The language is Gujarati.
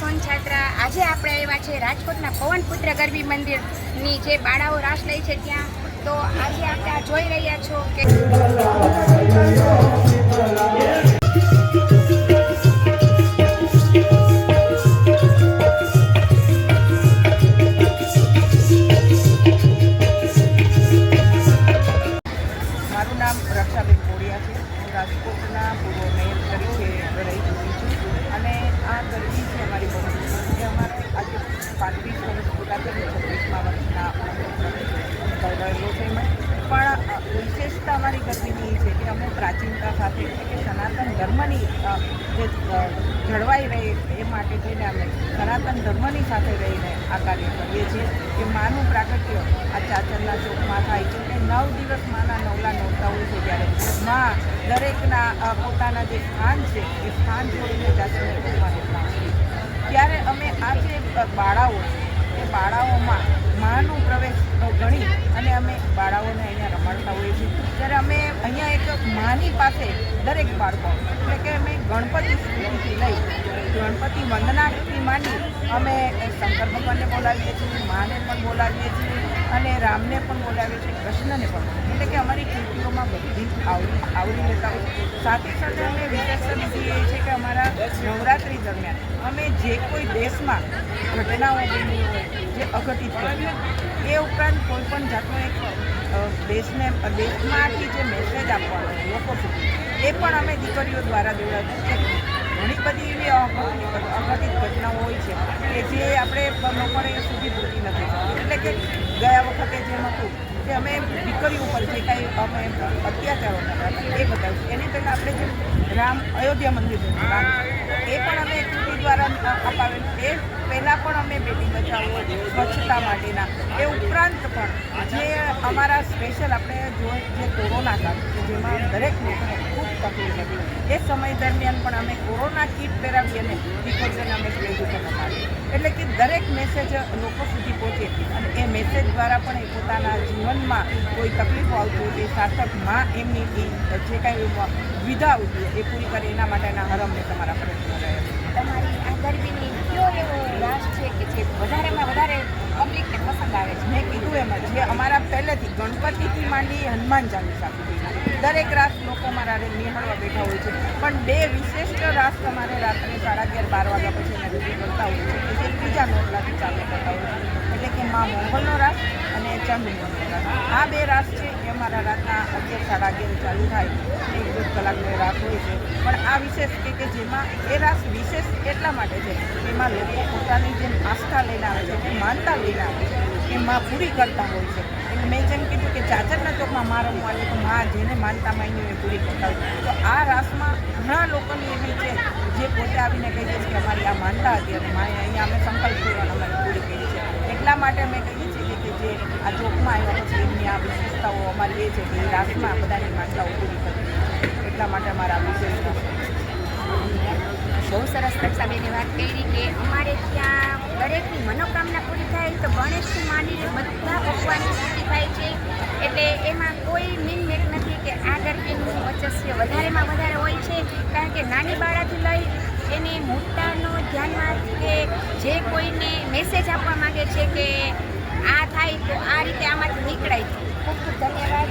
સોન છાત્રા. આજે આપણે આવ્યા છે રાજકોટના પવનપુત્ર ગરબી મંદિરની જે બાળાઓ રાસ લઈ છે ત્યાં. તો આજે આપણે આ જોઈ રહ્યા છો કે મારું નામ રક્ષાબેન કોડિયા રાજકોટ અમારી ગરબીની એ છે કે અમે પ્રાચીનતા સાથે એટલે કે સનાતન ધર્મની જે જળવાઈ રહે એ માટે થઈને અમે સનાતન ધર્મની સાથે રહીને આ કાર્ય કરીએ છીએ કે માનું પ્રાગટ્ય. આ ચાચરના ચોકમાં થાય છે કે નવ દિવસ માના નવલા નવતા હોય છે ત્યારે માં દરેકના પોતાના જે સ્થાન છે, એ સ્થાન છોડીને ચાચરને ચોકમાં હોય ત્યારે અમે આ જે બાળાઓ છે, એ બાળાઓમાં માનું પ્રવેશ ગણી અને અમે બાળાઓને અહીંયા રમાડતા હોઈએ છીએ. ત્યારે અમે અહીંયા એક માની પાસે દરેક બાળકો, એટલે કે અમે ગણપતિ સ્કૂલથી લઈ ગણપતિ વંદનાથી માની અમે શંકર ભગવાનને બોલાવીએ છીએ, માને પણ બોલાવીએ છીએ અને રામને પણ બોલાવીએ છીએ, કૃષ્ણને પણ એટલે કે અમારી આવરી લેતા હોય સાથે સાથે અમે વિશેષ એ છે કે અમારા નવરાત્રિ દરમિયાન અમે જે કોઈ દેશમાં ઘટનાઓ બની હોય, જે અઘટિત હોય, એ ઉપરાંત કોઈ પણ જાતનો એક દેશને દેશમાંથી જે મેસેજ આપવાનો લોકો સુધી, એ પણ અમે દીકરીઓ દ્વારા દેવડાવીએ છીએ. ઘણી બધી એવી અઘટિત ઘટનાઓ હોય છે કે જે આપણે લોકોને સુધી પૂરતી નથી એટલે કે ગયા વખતે જેમ હતું કે અમે દીકરીઓ ઉપર જે કાંઈ અમે અત્યાચારો કર્યા એ બતાવ્યું એની પહેલાં આપણે જે રામ અયોધ્યા મંદિર એ પણ અમે કૃતિ દ્વારા અપાવેલું. એ પહેલાં પણ અમે બેટી બચાવો, સ્વચ્છતા માટેના, એ ઉપરાંત પણ જે અમારા સ્પેશિયલ આપણે જો, જે કોરોના કાળ જેમાં દરેક લોકોને ખૂબ તકલીફ હતી, એ સમય દરમિયાન પણ અમે કોરોના કીટ પહેરાવી અને દીકરીઓને અમે સ્ટેજ ઉપર કે દરેક મેસેજ લોકો સુધી પહોંચે. અને એ મેસેજ દ્વારા પણ એ પોતાના જીવનમાં કોઈ તકલીફો આવતી હોય તે સાર્થકમાં એમની એ જે કાંઈ વિધા આવતી હોય એ પૂરી કરે એના માટેના હરમને તમારા પ્રયત્નો રહે તમારી આ ગરબીની કયો એવો રાસ છે કે જે વધારેમાં વધારે પબ્લિકને પસંદ આવે છે? મેં કીધું એમ જ અમારા પહેલેથી ગણપતિથી માંડી હનુમાન ચાલીસા દરેક રાસ લોકો મારા નિહાળવા બેઠા હોય છે. પણ બે વિશિષ્ટ રાસ તમારે રાત્રે સાડા અગિયાર, બાર વાગ્યા પછી એને રજૂ કરતા હોય છે જે ત્રીજા નોટલાથી ચાલુ કરતા હોય છે. એટલે કે મા મોંગલનો રાસ અને ચંદ્રમોહનનો રાસ આ બે રાસ છે એ અમારા રાતના અગિયાર, સાડા અગિયાર ચાલુ થાય. એક દોઢ કલાકનો રાસ હોય છે. પણ આ વિશેષ કે કે જેમાં એ રાસ વિશેષ એટલા માટે છે એમાં લોકો પોતાની જેમ આસ્થા લઈને આવે છે, માનતા લઈને આવે છે એમાં પૂરી કરતા હોય છે. મેં જેમ કીધું કે ચાચરના ચોકમાં મારો તો માં જેને માનતા માની એ પૂરી કરતા તો આ રાસમાં ઘણા લોકોની એવી છે, જે પોતે આવીને કહી દે છે કે અમારી આ માનતા હતી અને માએ અહીંયા અમે સંકલ્પ કર્યો અને અમારે પૂરી કરી છે. એટલા માટે અમે કહીએ છીએ કે જે આ ચોકમાં આવ્યા પછી એમની આ વિશેષતાઓ અમારી એ છે કે એ રાસમાં બધાની માનતાઓ પૂરી કરી એટલા માટે અમારા વિશેષતા બહુ સરસ રક્ષાબેને વાત કરી કે અમારે ત્યાં પૂરી થાય તો ગણેશથી માંડીને બધા ભગવાનની પૂરી થાય છે. એટલે એમાં કોઈ મિનમેટ નથી કે આ ગરબીનું વર્ચસ્વ વધારેમાં વધારે હોય છે. કારણ કે નાની બાળાથી લઈ એને મોટાનો ધ્યાનમાં કે જે કોઈને મેસેજ આપવા માંગે છે કે આ થાય તો આ રીતે આમાંથી નીકળાય. ખૂબ ખૂબ ધન્યવાદ.